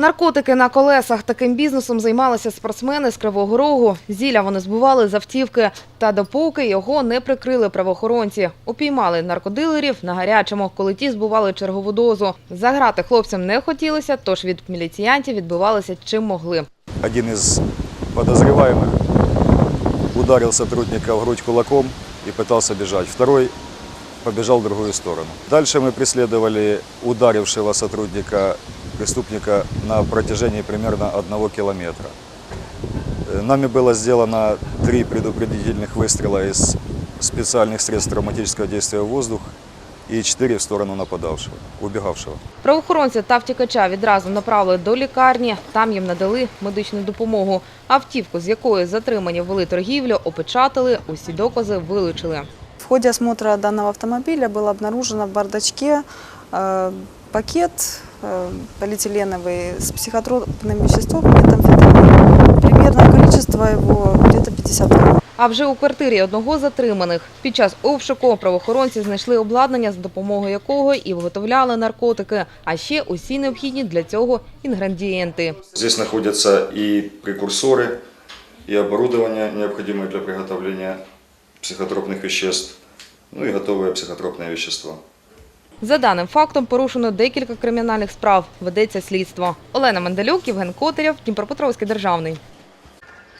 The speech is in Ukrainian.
Наркотики на колесах. Таким бізнесом займалися спортсмени з Кривого Рогу. Зілля вони збували з автівки. Та допоки його не прикрили правоохоронці. Упіймали наркодилерів на гарячому, коли ті збували чергову дозу. Заграти хлопцям не хотілося, тож від міліціянтів відбивалися чим могли. Один из подозреваемых ударил сотрудника в грудь кулаком и пытался бежать. Второй побежал в другую сторону. Дальше мы преследовали ударившего сотрудника, преступника на протяжении примерно одного километра. Э, Нами было сделано три предупредительных выстрела из специальных средств травматического действия в воздух и четыре в сторону нападавшего, убегавшего. Правоохоронці та втікача відразу направили до лікарні. Там їм надали медичну допомогу. Автівку, з якої затримані вели торгівлю, опечатали, усі докази вилучили. В ходе осмотра данного автомобиля было обнаружено в бардачке э, пакет э, полиэтиленовый с психотропным веществом метамфетамин. Примерное количество его где-то 50 грамм. А вже у квартирі одного з затриманих під час обшуку правоохоронці знайшли обладнання, за допомогою якого і виготовляли наркотики, а ще усі необхідні для цього інгредієнти. Здесь находятся и прекурсоры, и оборудование, необходимое для приготовления психотропных веществ, ну и готовые психотропные вещества. За даним фактом порушено декілька кримінальних справ. Ведеться слідство. Олена Мандалюк, Євген Котарєв, Дніпропетровський державний.